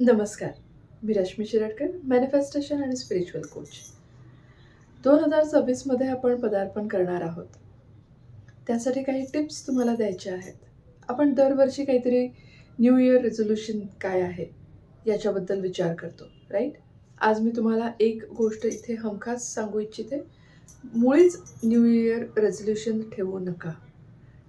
नमस्कार. मी रश्मी शिरडकर मॅनिफेस्टेशन आणि स्पिरिच्युअल कोच दोन हजार सव्वीसमध्ये आपण पदार्पण करणार आहोत. त्यासाठी काही टिप्स तुम्हाला द्यायच्या आहेत. आपण दरवर्षी काहीतरी न्यू इयर रेझोल्युशन काय आहे याच्याबद्दल विचार करतो राईट आज मी तुम्हाला एक गोष्ट इथे हमखास सांगू इच्छिते. मुळीच न्यू इयर रेझोल्युशन ठेवू नका.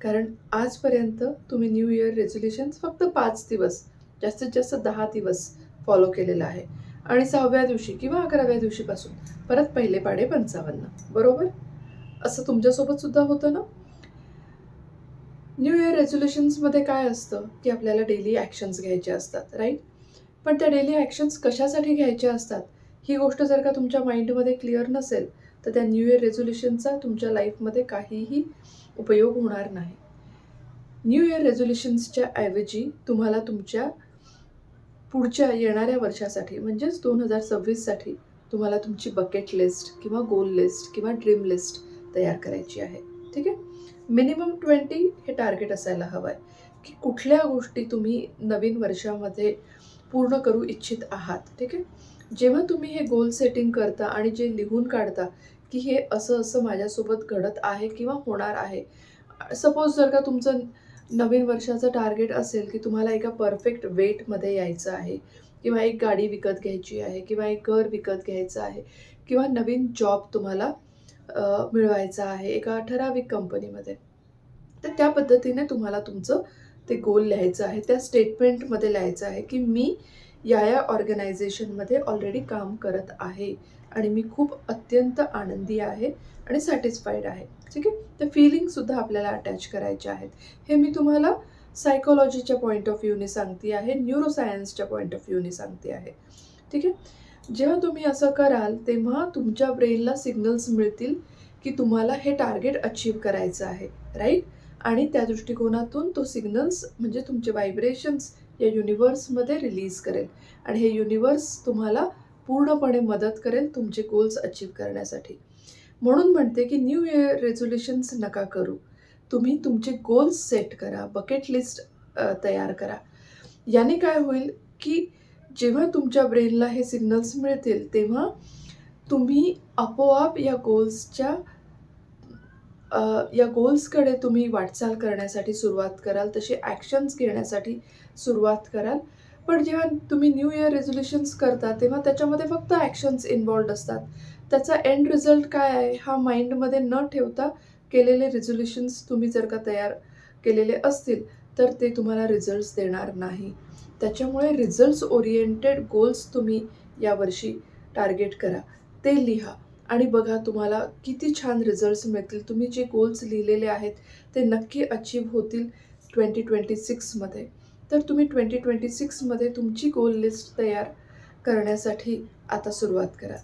कारण आजपर्यंत तुम्ही न्यू इयर रेझोल्युशन्स फक्त पाच दिवस जास्तीत जास्त दहा दिवस फॉलो केलेला आहे. आणि सहाव्या दिवशी किंवा अकराव्या दिवशीपासून परत पहिले पाडे पंचावन्न. बरोबर? असं तुमच्यासोबत सुद्धा होतं ना? न्यू इयर रेझोल्युशन्समध्ये काय असतं? की आपल्याला डेली ॲक्शन्स घ्यायचे असतात राईट पण त्या डेली ॲक्शन्स कशासाठी घ्यायच्या असतात? ही गोष्ट जर का तुमच्या माइंडमध्ये क्लिअर नसेल तर त्या न्यू इयर रेझोल्युशनचा तुमच्या लाईफमध्ये काहीही उपयोग होणार नाही. न्यू इयर रेझोल्युशन्सच्या ऐवजी तुम्हाला तुमच्या पुढच्या येणाऱ्या वर्षासाठी म्हणजेच दोन हजार सव्वीससाठी तुम्हाला तुमची बकेट लिस्ट किंवा गोल लिस्ट किंवा ड्रीम लिस्ट तयार करायची आहे. ठीक आहे? मिनिमम ट्वेंटी हे टार्गेट असायला हवं आहे की कुठल्या गोष्टी तुम्ही नवीन वर्षामध्ये पूर्ण करू इच्छित आहात. ठीक आहे? जेव्हा तुम्ही हे गोल सेटिंग करता आणि जे लिहून काढता की हे असं असं माझ्यासोबत घडत आहे किंवा होणार आहे. सपोज जर का तुमचं नवीन वर्षाचं टार्गेट असेल की तुम्हाला एका परफेक्ट वेटमध्ये यायचं आहे किंवा एक गाडी विकत घ्यायची आहे किंवा एक घर विकत घ्यायचं आहे किंवा नवीन जॉब तुम्हाला मिळवायचा आहे एका ठराविक कंपनीमध्ये तर त्या पद्धतीने तुम्हाला तुमचं ते गोल लिहायचं आहे त्या स्टेटमेंटमध्ये लिहायचं आहे की मी या या ऑर्गनायझेशनमध्ये ऑलरेडी काम करत आहे. आणि मी खूप अत्यंत आनंदी आहे आणि सॅटिस्फाईड आहे. ठीक आहे? तर फिलिंगसुद्धा आपल्याला अटॅच करायचे आहेत. हे मी तुम्हाला सायकोलॉजीच्या पॉईंट ऑफ व्ह्यूने सांगते आहे. न्यूरोसायन्सच्या पॉईंट ऑफ व्ह्यूने सांगते आहे. ठीक आहे? जेव्हा तुम्ही असं कराल तेव्हा तुमच्या ब्रेनला सिग्नल्स मिळतील की तुम्हाला हे टार्गेट अचीव करायचं आहे. राईट आणि त्या दृष्टिकोनातून तो सिग्नल्स म्हणजे तुमचे व्हायब्रेशन्स या युनिवर्समध्ये रिलीज करेल. आणि हे युनिवर्स तुम्हाला पूर्णपणे मदत करेल तुमचे गोल्स अचीव करण्यासाठी. म्हणून म्हणते की न्यू इयर रेझोल्युशन्स नका करू. तुम्ही तुमचे गोल्स सेट करा बकेट लिस्ट तयार करा. याने काय होईल की जेव्हा तुमच्या ब्रेनला हे सिग्नल्स मिळतील तेव्हा तुम्ही आपोआप या गोल्सच्या या गोल्सकडे तुम्ही वाटचाल करण्यासाठी सुरुवात कराल तसे ॲक्शन्स घेण्यासाठी सुरुवात कराल. पण जेव्हा तुम्ही न्यू इयर रेझोल्युशन्स करता तेव्हा त्याच्यामध्ये फक्त ॲक्शन्स इन्वॉल्ड असतात. त्याचा एंड रिझल्ट काय आहे हा माइंडमध्ये न ठेवता केलेले रेझोल्युशन्स तुम्ही जर का तयार केलेले असतील तर ते तुम्हाला रिझल्ट्स देणार नाही. त्याच्यामुळे रिझल्ट्स ओरिएंटेड गोल्स तुम्ही यावर्षी टार्गेट करा. ते लिहा. आणि बघा तुम्हाला किती छान रिझल्ट्स मिळतील. तुम्ही जे गोल्स लिहिलेले आहेत ते नक्की अचीव होतील ट्वेंटी ट्वेंटी सिक्समध्ये तर तुम्ही ट्वेंटी ट्वेंटी सिक्समध्ये तुमची गोल लिस्ट तयार करण्यासाठी आता सुरुवात करा.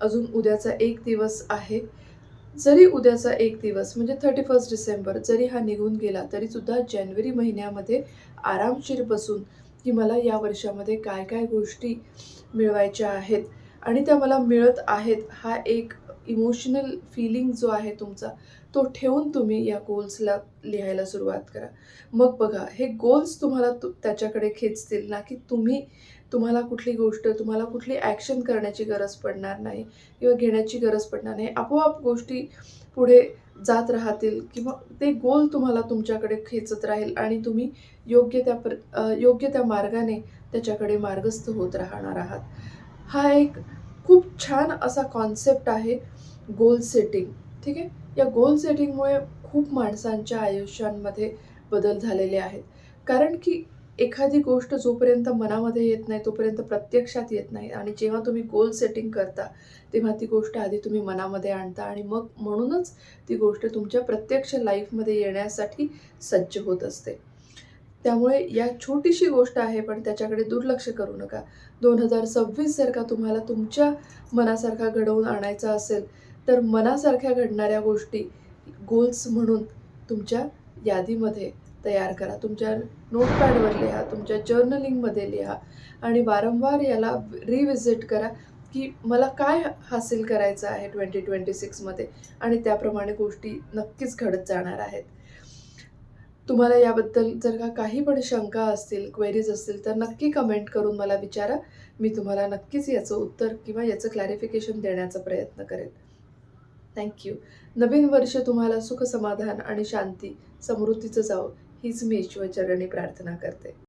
अजून उद्याचा एक दिवस आहे. जरी उद्याचा एक दिवस म्हणजे थर्टी फर्स्ट डिसेंबर जरी हा निघून गेला तरीसुद्धा जानेवारी महिन्यामध्ये आरामशीर बसून की मला या वर्षामध्ये काय काय गोष्टी मिळवायच्या आहेत आणि त्या मला मिळत आहेत हा एक इमोशनल फिलिंग जो आहे तुमचा तो ठेवून तुम्ही या गोल्सला लिहायला सुरुवात करा. मग बघा हे गोल्स तुम्हाला तु त्याच्याकडे खेचतील ना की तुम्ही तुम्हाला कुठली गोष्ट तुम्हाला कुठली ॲक्शन करण्याची गरज पडणार नाही किंवा घेण्याची गरज पडणार नाही. आपोआप गोष्टी पुढे जात राहतील किंवा ते गोल तुम्हाला तुमच्याकडे खेचत राहील आणि तुम्ही योग्य त्या प्र योग्य त्या मार्गाने त्याच्याकडे मार्गस्थ होत राहणार आहात. हा एक खूप छान असा कॉन्सेप्ट आहे गोल सेटिंग ठीक आहे? या गोल सेटिंगमुळे खूप माणसांच्या आयुष्यांमध्ये बदल झालेले आहेत. कारण की एखादी गोष्ट जोपर्यंत मनामध्ये येत नाही तोपर्यंत प्रत्यक्षात येत नाही. आणि जेव्हा तुम्ही गोल सेटिंग करता तेव्हा ती गोष्ट आधी तुम्ही मनामध्ये आणता आणि मग म्हणूनच ती गोष्ट तुमच्या प्रत्यक्ष लाईफमध्ये येण्यासाठी सज्ज होत असते. त्यामुळे या छोटीशी गोष्ट आहे पण त्याच्याकडे दुर्लक्ष करू नका. दोन हजार सव्वीस जर का तुम्हाला तुमच्या मनासारखा घडवून आणायचा असेल तर मनासारख्या घडणाऱ्या गोष्टी गोल्स म्हणून तुमच्या यादीमध्ये तयार करा. तुमच्या नोटपॅडवर लिहा तुमच्या जर्नलिंगमध्ये लिहा आणि वारंवार याला रिव्हिजिट करा की मला काय हासिल करायचं आहे ट्वेंटी ट्वेंटी सिक्समध्ये आणि त्याप्रमाणे गोष्टी नक्कीच घडत जाणार आहेत. तुम्हाला याबद्दल जर का काही पण शंका असतील क्वेरीज असतील तर नक्की कमेंट करून मला विचारा. मी तुम्हाला नक्कीच याचं उत्तर किंवा याचं क्लॅरिफिकेशन देण्याचा प्रयत्न करेन. थँक्यू नवीन वर्ष तुम्हाला सुख समाधान आणि शांती समृद्धीचं जावं. हीच मी ईश्वरचरणी प्रार्थना करते.